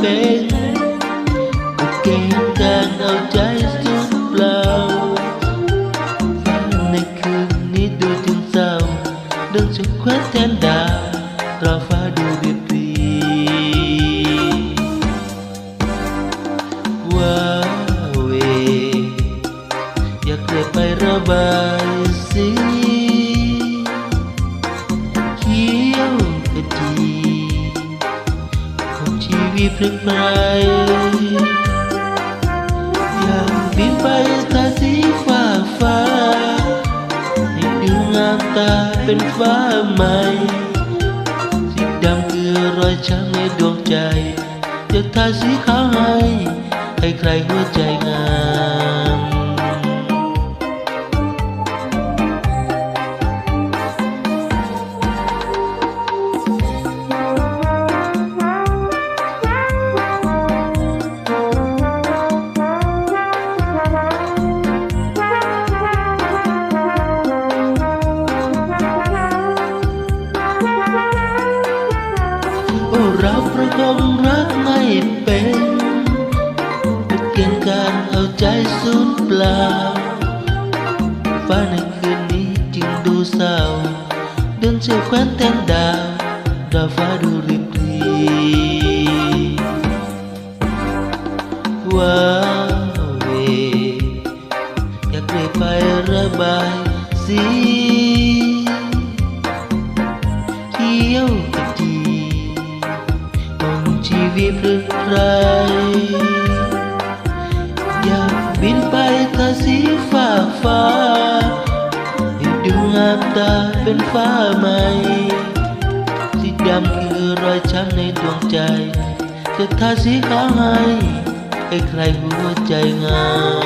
เป็นก็เกณฑ์การเอาใจสุดเปล่าฝันในคืนนี้ดูจึงเศร้าเดินสุดแคว้นแทนดาวรอฟ้า พลิกไปอยากบินไปทาสีฟ้าฟ้าให้ดูงามตาเป็นฟ้าใหม่สีดำคือรอยช้ำในดวงใจอยากทาสีขาวให้ให้ใครหัวใจงาม ราประคองรักไม่เป็นเป็นเกณฑ์การเอาใจสูญเปล่าฟ้าในคืนนี้จึงดูเศร้าเดินเสียแคว้นแทนดาวดาวฟ้าดูริบรีว้าวเวอยากได้ไประบายสี วิพรือใคร อยากบินไปทาสีฟ้าฟ้าให้ดูงามตาเป็นฟ้าใหม่สีดำคือรอยช้ำในดวงใจ จะทาสีขาวให้ให้ใครหัวใจงาม